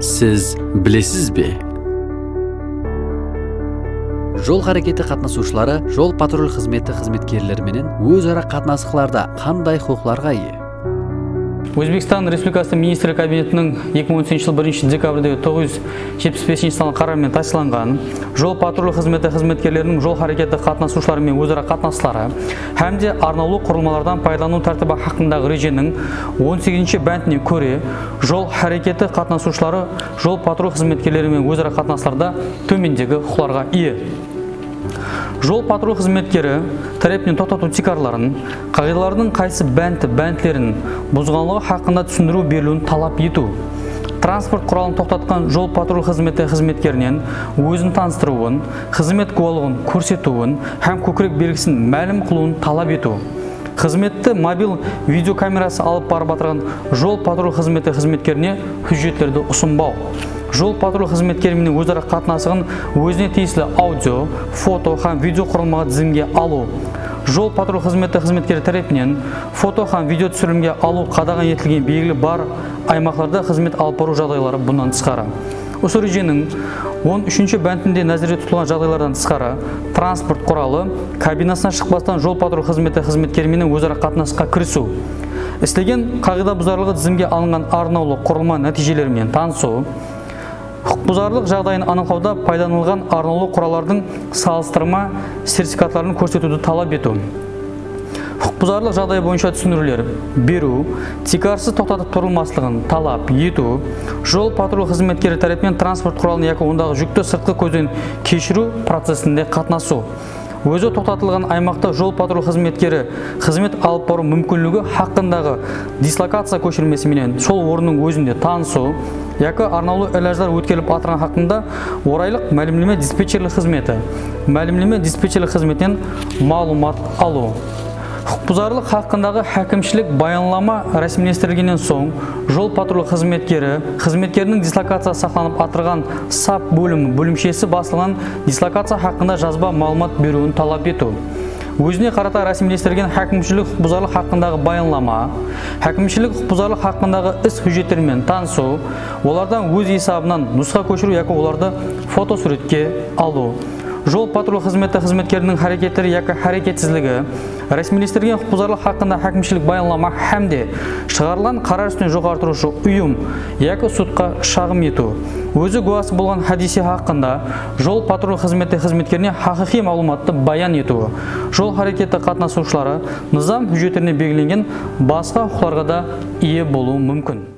сіз білесіз бе жол харекеті қатынасушылары жол патруль қызметі қызметкерлеріменен өзара қатынас қыларда қандай құқыларға ие? Өзбекстан республикасы министрлер кабинетінің 2013 жыл 1 декабрьдегі 975 санын қарармен тасдийланған жол патруль қызметі қызметкерлерінің жол харекеті қатынасушыларымен өзара қатынастары һәмде арнаулы құрылмалардан пайдалану тәртібі хақындағы ереженің 18 бәндіне көре жол харекеті қатынасушылары жол патруль қызметкерлерімен өзара қатынастарда төмендегі құқыларға ие. Жол патруль қызметкері тарапынан тоқтату тикарларын қағидаларының қайсы бәнті бәнтлерін бұзғанлығы хақында түсіндіру берілуін талап ету транспорт құралын тоқтатқан жол патруль қызметі қызметкерінен өзін таныстыруын қызмет куәлігін көрсетуін һәм көкірек белгісін мәлім қылуын талап ету қызметті мобил видеокамерасы алып барып жатырған жол патруль қызметі қызметкеріне хüжеттерді ұсынбау жол патруль қызметкерімен өзара қатынасығын өзіне тиесілі аудио фото һәм видео құрылмаға тізімге алу. Жол патруль қызметі қызметкері тарапынан фото һәм видео түсірілімге алу қадаған етілген белгілі бар аймақтарда қызмет алып бару жағдайлары бұнан тысқары. Осы ереженің 13 бәндінде нәзірде тұтылған жағдайлардан тысқары. Транспорт құралы кабинасынан шықпастан жол патруль қызметі қызметкерімен өзара қатынасқа кірісу. Істеген қағида бұзарлығы тізімге алынған арнаулы құрылма нәтижелерімен танысу. Құқықбұзарлық жағдайын анықтауда пайдаланылған арнаулы құралдардың салыстырма сертификаттарын көрсетуді талап ету. Құқықбұзарлық жағдай бойынша түсіндірулер. Беру тикарсыз тоқтатып тұрылмастығын талап ету жол патруль қызметкері тарапынан транспорт құралын яки ондағы жүкті сыртқы көзден кешіру процесінде қатынасу. Өзі тоқтатылған аймақта жол патруль қызметкері қызмет алып бару мүмкіндігі хақындағы дислокация көшірмесіменен сол орынның өзінде танысу яки арнаулы ілаждар өткеріліп атырған хақында орайлық мәлімдеме диспетчерлік қызметі. Мәлімдеме диспетчерлік қызметінен малумат алу. Құқықбұзарлық хақындағы әкімшілік баянлама рәсімдестірілгеннен соң жол патруль қызметкері қызметкерінің дислокациясы сақталып атырған сап бөлімі бөлімшесі басылған дислокация хақында жазба малумат беруін талап ету. Өзіне қарата рәсімдестірілген әкімшілік құқықбұзарлық хақындағы баянлама әкімшілік құқықбұзарлық хақындағы іс хüжеттермен танысу олардан өз есабынан нұсқа көшіру яки оларды фотосуретке алу. Жол патруль қызметі қызметкерінің әрекеттері яки әрекетсіздігі рәсімдестірілген құқықбұзарлық хақында әкімшілік баянлама һәмде шығарылған қарар үстінен жоғары тұрушы ұйым яки сотқа шағым ету. Өзі куәсі болған хадисе хақында жол патруль қызметі қызметкеріне хақиқи мәліметті баян етуі жол харекеті қатынасушылары низам хüжеттеріне белгіленген басқа құқыларға да ие болуы мүмкін.